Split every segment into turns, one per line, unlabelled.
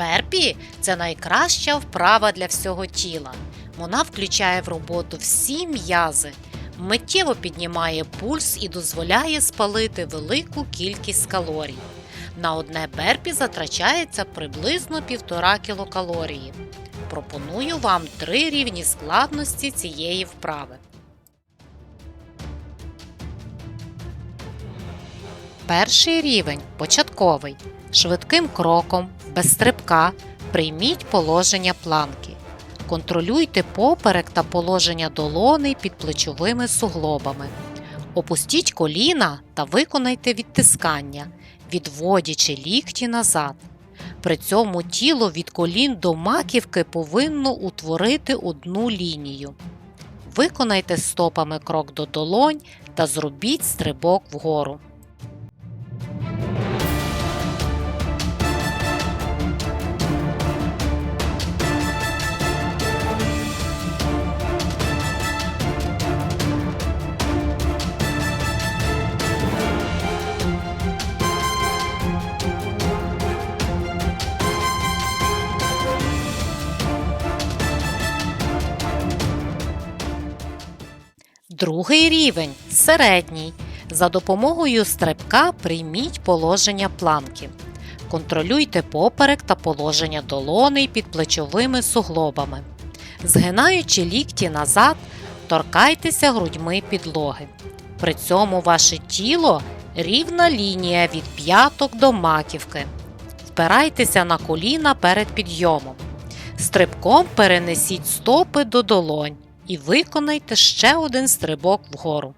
Берпі це найкраща вправа для всього тіла. Вона включає в роботу всі м'язи, миттєво піднімає пульс і дозволяє спалити велику кількість калорій. На одне берпі затрачається приблизно 1,5 кілокалорії. Пропоную вам три рівні складності цієї вправи. Перший рівень початковий. Швидким кроком, без стрибка, прийміть положення планки. Контролюйте поперек та положення долони під плечовими суглобами. Опустіть коліна та виконайте відтискання, відводячи лікті назад. При цьому тіло від колін до маківки повинно утворити одну лінію. Виконайте стопами крок до долонь та зробіть стрибок вгору. Другий рівень середній. За допомогою стрибка прийміть положення планки. Контролюйте поперек та положення долоней під плечовими суглобами. Згинаючи лікті назад, торкайтеся грудьми підлоги. При цьому ваше тіло рівна лінія від п'яток до маківки. Впирайтеся на коліна перед підйомом. Стрибком перенесіть стопи до долонь і виконайте ще один стрибок вгору.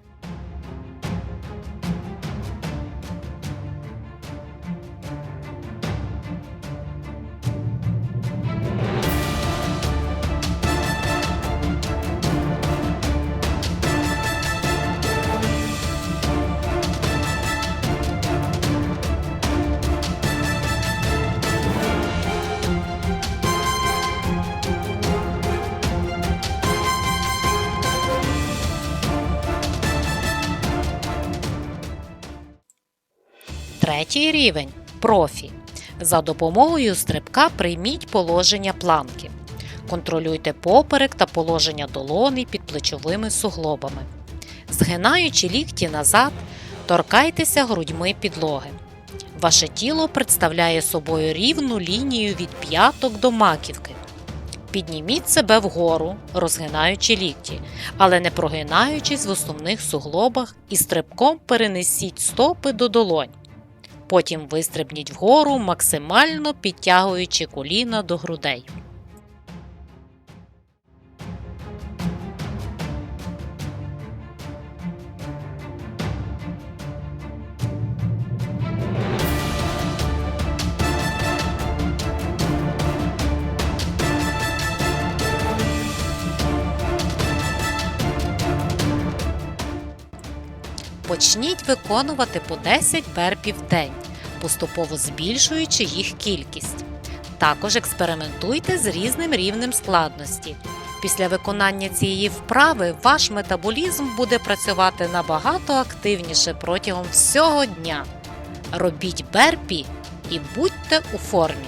Третій рівень профі. За допомогою стрибка прийміть положення планки. Контролюйте поперек та положення долони під плечовими суглобами. Згинаючи лікті назад, торкайтеся грудьми підлоги. Ваше тіло представляє собою рівну лінію від п'яток до маківки. Підніміть себе вгору, розгинаючи лікті, але не прогинаючись в основних суглобах і стрибком перенесіть стопи до долонь. Потім вистрибніть вгору, максимально підтягуючи коліна до грудей. Почніть виконувати по 10 берпів в день, поступово збільшуючи їх кількість. Також експериментуйте з різним рівнем складності. Після виконання цієї вправи ваш метаболізм буде працювати набагато активніше протягом всього дня. Робіть берпі і будьте у формі.